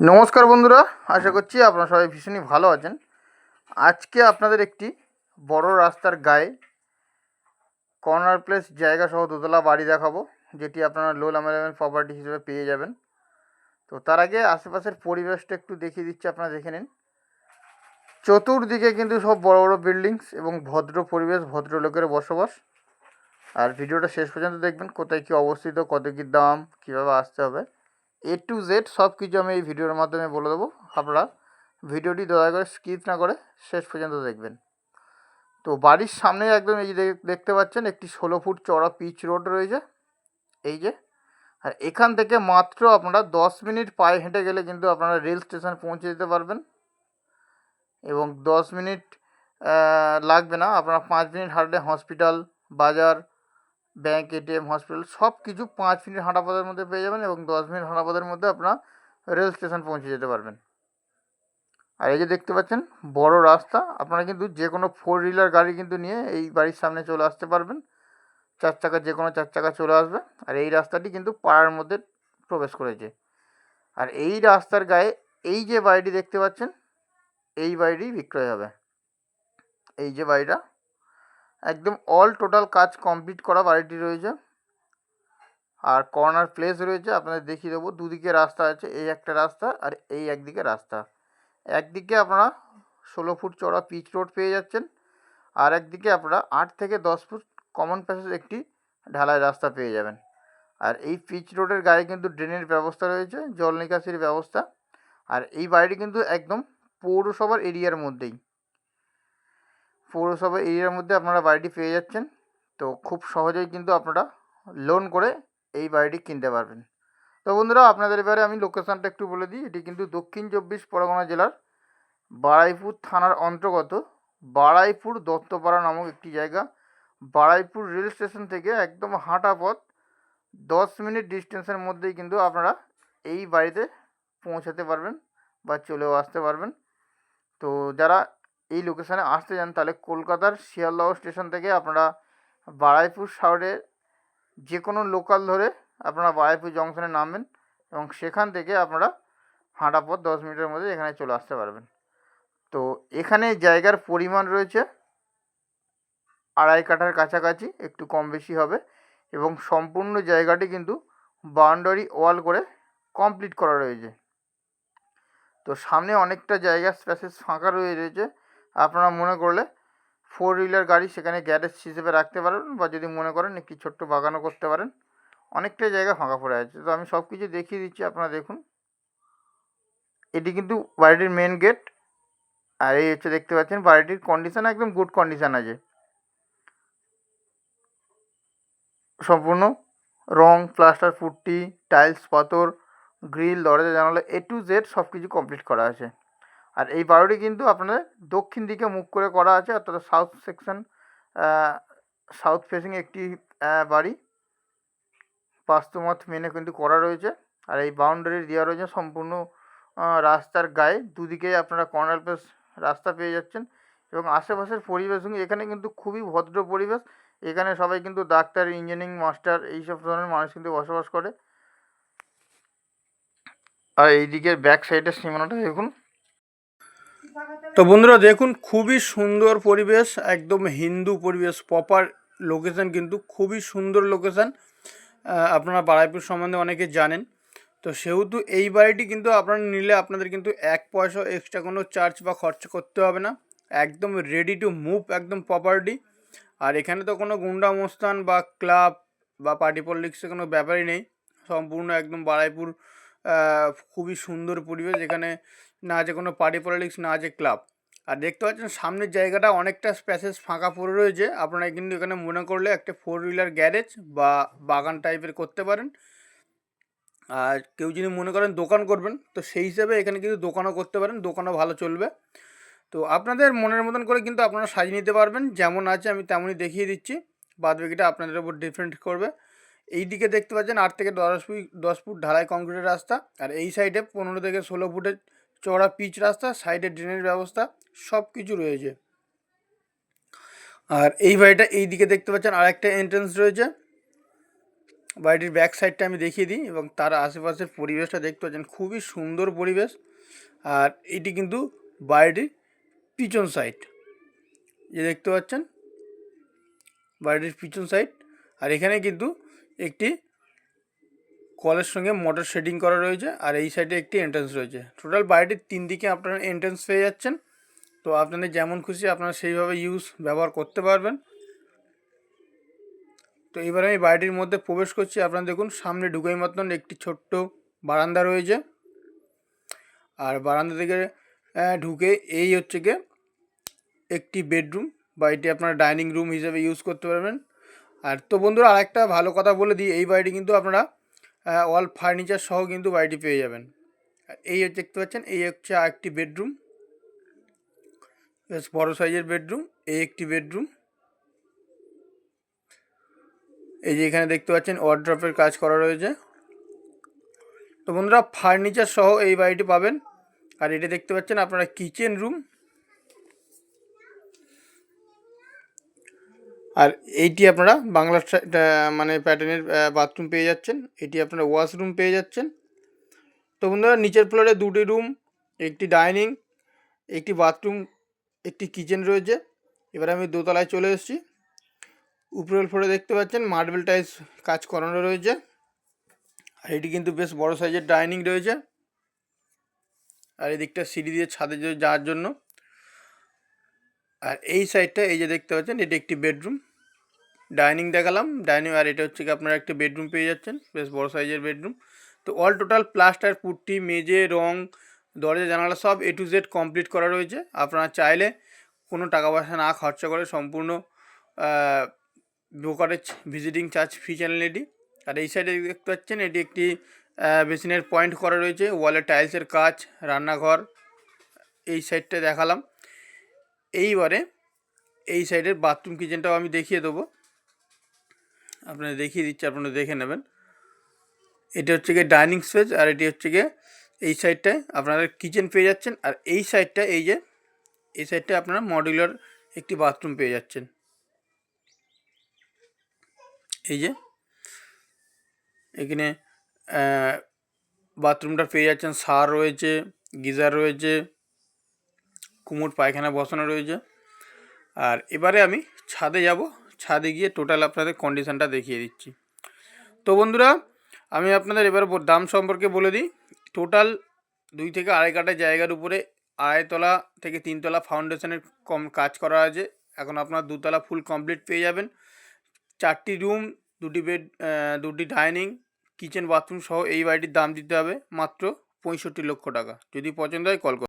নমস্কার বন্ধুরা, আশা করছি আপনারা সবাই ভীষণই ভালো আছেন। আজকে আপনাদের একটি বড় রাস্তার গায়ে কর্নার প্লেস জায়গা সহ দোতলা বাড়ি দেখাবো, যেটি আপনারা লো লামেলেমেন্ট প্রপার্টি হিসেবে পেয়ে যাবেন। তো তার আগে আশেপাশের পরিবেশটা একটু দেখিয়ে দিচ্ছি, আপনারা দেখে নিন। চতুর্দিকে কিন্তু সব বড় বড় বিল্ডিংস এবং ভদ্র পরিবেশ, ভদ্র লোকের বসবাস। আর ভিডিওটা শেষ পর্যন্ত দেখবেন, কোথায় কী অবস্থিত, কত কী দাম, কীভাবে আসতে হবে। এ টু জেড সব কিছু আমি এই ভিডিওর মাধ্যমে বলে দেবো। আপনারা ভিডিওটি দয়া করে স্কিপ না করে শেষ পর্যন্ত দেখবেন। তো বাড়ির সামনে একদম এই যে দেখ- দেখতে পাচ্ছেন একটি ষোলো ফুট চড়া পিচ রোড রয়েছে। এই যে। আর এখান থেকে মাত্র আপনারা দশ মিনিট পায়ে হেঁটে গেলে কিন্তু আপনারা রেল স্টেশন পৌঁছে যেতে পারবেন। এবং দশ মিনিট লাগবে না। আপনারা পাঁচ মিনিট হাঁটলে হসপিটাল, বাজার ব্যাংক এটিএম হসপিটাল সব কিছু পাঁচ মিনিট হাঁটা পথের মধ্যে পেয়ে যাবেন এবং দশ মিনিট হাঁটা পথের মধ্যে আপনারা রেল স্টেশন পৌঁছে যেতে পারবেন। আর এই যে দেখতে পাচ্ছেন, বড় রাস্তা, আপনারা কিন্তু যে কোনো ফোর হুইলার গাড়ি কিন্তু নিয়ে এই বাড়ির সামনে চলে আসতে পারবেন। চার চাকা যে কোনো চার চাকা চলে আসবে। আর এই রাস্তাটি কিন্তু পাড়ার মধ্যে প্রবেশ করেছে। আর এই রাস্তার গায়ে এই যে বাড়িটি দেখতে পাচ্ছেন, এই বাড়িটি বিক্রয় হবে। এই যে বাড়িটা একদম অল টোটাল কাজ কমপ্লিট করা বাড়িটি রয়েছে। আর কর্নার প্লেস রয়েছে, আপনাদের দেখিয়ে দেবো। দুদিকে রাস্তা আছে, এই একটা রাস্তা আর এই একদিকে রাস্তা। একদিকে আপনারা ষোলো ফুট চড়া পিচ রোড পেয়ে যাচ্ছেন আর একদিকে আপনারা আট থেকে দশ ফুট কমন প্যাসেজ একটি ঢালাই রাস্তা পেয়ে যাবেন। আর এই পিচ রোডের গায়ে কিন্তু ড্রেনের ব্যবস্থা রয়েছে, জল নিকাশির ব্যবস্থা। আর এই বাড়িটি কিন্তু একদম পৌরসভার এরিয়ার মধ্যেই। পৌরসভা এরিয়ার মধ্যে আপনারা বাড়িটি পেয়ে যাচ্ছেন। তো খুব সহজেই কিন্তু আপনারা লোন করে এই বাড়িটি কিনতে পারবেন। তো বন্ধুরা, আপনাদের এবারে আমি লোকেশানটা একটু বলে দিই। এটি কিন্তু দক্ষিণ চব্বিশ পরগনা জেলার বাড়াইপুর থানার অন্তর্গত বাড়াইপুর দত্তপাড়া নামক একটি জায়গা। বাড়াইপুর রেল স্টেশন থেকে একদম হাঁটা পথ দশ মিনিট ডিস্টেন্সের মধ্যেই কিন্তু আপনারা এই বাড়িতে পৌঁছাতে পারবেন বা চলেও আসতে পারবেন। তো যারা এই লোকেশানে আসতে চান, তাহলে কলকাতার শিয়ালদহ স্টেশন থেকে আপনারা বাড়াইপুর শহরে যে কোনো লোকাল ধরে আপনারা বাড়াইপুর জংশনে নামবেন এবং সেখান থেকে আপনারা হাঁটা পথ দশ মিনিটের মধ্যে এখানে চলে আসতে পারবেন। তো এখানে জায়গার পরিমাণ রয়েছে আড়াই কাঠার কাছাকাছি, একটু কম বেশি হবে এবং সম্পূর্ণ জায়গাটি কিন্তু বাউন্ডারি ওয়াল করে কমপ্লিট করা রয়েছে। তো সামনে অনেকটা জায়গা স্পেসেস ফাঁকা রয়ে রয়েছে। আপনারা মনে করলে ফোর হুইলার গাড়ি সেখানে গ্যারেজ হিসেবে রাখতে পারেন বা যদি মনে করেন একটি ছোট্ট বাগানও করতে পারেন। অনেকটাই জায়গা ফাঁকা পড়ে আছে। তো আমি সব কিছু দেখিয়ে দিচ্ছি, আপনারা দেখুন। এটি কিন্তু বাড়িটির মেন গেট আর এই হচ্ছে দেখতে পাচ্ছেন বাড়িটির কন্ডিশান একদম গুড কন্ডিশান আছে। সম্পূর্ণ রং প্লাস্টার পুট্টি টাইলস পাথর গ্রিল দরজা, জানালা এ টু জেড সব কিছু কমপ্লিট করা আছে। আর এই বাড়িটি কিন্তু আপনাদের দক্ষিণ দিকে মুখ করে করা আছে, অর্থাৎ সাউথ সেকশন সাউথ ফেসিং একটি বাড়ি। বাস্তুমত মেনে কিন্তু করা রয়েছে। আর এই বাউন্ডারি দেওয়া রয়েছে সম্পূর্ণ রাস্তার গায়ে। দুদিকে আপনারা কর্নার প্লেস রাস্তা পেয়ে যাচ্ছেন। এবং আশেপাশের পরিবেশ এখানে কিন্তু খুবই ভদ্র পরিবেশ। এখানে সবাই কিন্তু ডাক্তার ইঞ্জিনিয়ারিং মাস্টার এইসব ধরনের মানুষ কিন্তু বসবাস করে। আর এইদিকের ব্যাক সাইডের সীমানাটা দেখুন। তো বন্ধুরা দেখুন, খুবই সুন্দর পরিবেশ, একদম হিন্দু পরিবেশ প্রপার লোকেশন কিন্তু খুবই সুন্দর লোকেশান আপনারা বারাইপুর সম্বন্ধে অনেকে জানেন। তো সেহেতু এই বাড়িটি কিন্তু আপনারা নিলে আপনাদের কিন্তু এক পয়সা এক্সট্রা কোনো চার্জ বা খরচা করতে হবে না। একদম রেডি টু মুভ একদম প্রপার্টি আর এখানে তো কোনো গুন্ডা মোস্তান বা ক্লাব বা পার্টি পলিটিক্সের কোনো ব্যাপারই নেই। সম্পূর্ণ একদম বারাইপুর খুবই সুন্দর পরিবেশ এখানে না আছে কোনো পার্টি পলিটিক্স না আছে ক্লাব আর দেখতে পাচ্ছেন সামনের জায়গাটা অনেকটা স্পেসেস ফাঁকা পড়ে রয়েছে। আপনারা কিন্তু এখানে মনে করলে একটা ফোর হুইলার গ্যারেজ বা বাগান টাইপের করতে পারেন। আর কেউ যদি মনে করেন দোকান করবেন, তো সেই হিসাবে এখানে কিন্তু দোকানও করতে পারেন, দোকানও ভালো চলবে। তো আপনাদের মনের মতন করে কিন্তু আপনারা সাজিয়ে নিতে পারবেন। যেমন আছে আমি তেমনই দেখিয়ে দিচ্ছি। বাদ বাকিটা আপনাদের উপর ডিফারেন্ট করবে। এই দিকে দেখতে পাচ্ছেন আট থেকে দশ ফুট দশ ফুট ঢালাই কংক্রিটের রাস্তা। আর এই সাইডে পনেরো থেকে ষোলো ফুটের চওড়া পিচ রাস্তা সাইডে ড্রেনের ব্যবস্থা সব কিছু রয়েছে। আর এই বাড়িটা এই দিকে দেখতে পাচ্ছেন আরেকটা এন্ট্রেন্স রয়েছে। বাড়িটির ব্যাক সাইডটা আমি দেখিয়ে দিই এবং তার আশেপাশের পরিবেশটা দেখতে পাচ্ছেন, খুবই সুন্দর পরিবেশ। আর এটি কিন্তু বাড়িটির পিছন সাইড যে দেখতে পাচ্ছেন, বাড়িটির পিছন সাইড আর এখানে কিন্তু একটি কলের সঙ্গে মোটর শেডিং করা রয়েছে আর এই সাইডে একটি এন্ট্রেন্স রয়েছে। টোটাল বাড়িটির তিন দিকে আপনারা এন্ট্রেন্স পেয়ে যাচ্ছেন। তো আপনাদের যেমন খুশি আপনারা সেইভাবে ইউজ ব্যবহার করতে পারবেন। তো এবার আমি বাড়িটির মধ্যে প্রবেশ করছি। আপনারা দেখুন, সামনে ঢুকাই মতন একটি ছোট্ট বারান্দা রয়েছে। আর বারান্দা থেকে ঢুকে এই হচ্ছে গিয়ে একটি বেডরুম বা এটি আপনারা ডাইনিং রুম হিসেবে ইউজ করতে পারবেন। আর তো বন্ধুরা, আরেকটা ভালো কথা বলে দিই, এই বাড়িটি কিন্তু আপনারা অল ফার্নিচার সহ কিন্তু বাড়িটি পেয়ে যাবেন। এই হচ্ছে, দেখতে পাচ্ছেন, এই হচ্ছে আরেকটি বেডরুম বেশ বড় সাইজের বেডরুম এই একটি বেডরুম এই যে এখানে দেখতে পাচ্ছেন ওয়ার্ড্রপের কাজ করা রয়েছে। তো বন্ধুরা ফার্নিচার সহ এই বাড়িটি পাবেন। আর এটা দেখতে পাচ্ছেন, আপনারা কিচেন রুম আর এইটি আপনারা বাংলা মানে প্যাটার্নের বাথরুম পেয়ে যাচ্ছেন। এটি আপনারা ওয়াশরুম পেয়ে যাচ্ছেন। তো বন্ধুরা, নিচের ফ্লোরে দুটি রুম একটি ডাইনিং একটি বাথরুম একটি কিচেন রয়েছে। এবার আমি দোতলায় চলে এসেছি। উপরের ফ্লোরে দেখতে পাচ্ছেন মার্বেল টাইলস কাজ করানো রয়েছে। আর এটি কিন্তু বেশ বড় সাইজের ডাইনিং রয়েছে। আর এদিকটা সিঁড়ি দিয়ে ছাদে যাওয়ার জন্য। আর এই সাইডটা এই যে দেখতে পাচ্ছেন, এটি একটি বেডরুম। ডাইনিং দেখালাম। ডাইনিং, আর এটা হচ্ছে কি আপনারা একটা বেডরুম পেয়ে যাচ্ছেন। বেশ বড় সাইজের বেডরুম। তো অল টোটাল প্লাস্টার পুট্টি মেঝে রং, দরজা, জানালা সব এ টু জেড কমপ্লিট করা রয়েছে। আপনারা চাইলে কোনো টাকা পয়সা না খরচা করে সম্পূর্ণ brokerage visiting charge fee channel এটি। আর এই সাইডে দেখতে পাচ্ছেন, এটি একটি বেসিনের পয়েন্ট করা রয়েছে। ওয়ালে টাইলসের কাজ, রান্নাঘর, এই সাইডটা দেখালাম। এইবারে এই সাইডের বাথরুম কিচেনটাও আমি দেখিয়ে দেবো। আপনারা দেখিয়ে দিচ্ছি, আপনারা দেখে নেবেন। এটা হচ্ছে গিয়ে ডাইনিং স্পেস, আর এটি হচ্ছে গিয়ে এই সাইডটায় আপনারা কিচেন পেয়ে যাচ্ছেন, আর এই সাইডটা এই যে, এই সাইডটায় আপনারা মডিউলার একটি বাথরুম পেয়ে যাচ্ছেন। এই যে, এখানে বাথরুমটা পেয়ে যাচ্ছেন, সার রয়েছে, গিজার রয়েছে কুমোর পায়খানা বসানো রয়েছে। আর এবারে আমি ছাদে যাব। ছাদে গিয়ে টোটাল আপনাদের কন্ডিশনটা দেখিয়ে দিচ্ছি। তো বন্ধুরা, আমি আপনাদের এবার দাম সম্পর্কে বলে দিই। টোটাল দুই থেকে আড়াই কাটা জায়গার উপরে আড়াইতলা থেকে তিনতলা ফাউন্ডেশনের কম কাজ করা আছে। এখন আপনার দুতলা ফুল কমপ্লিট পেয়ে যাবেন। চারটি রুম দুটি বেড দুটি ডাইনিং কিচেন বাথরুম সহ এই বাড়িটির দাম দিতে হবে মাত্র পঁয়ষট্টি লক্ষ টাকা। যদি পছন্দ হয় কল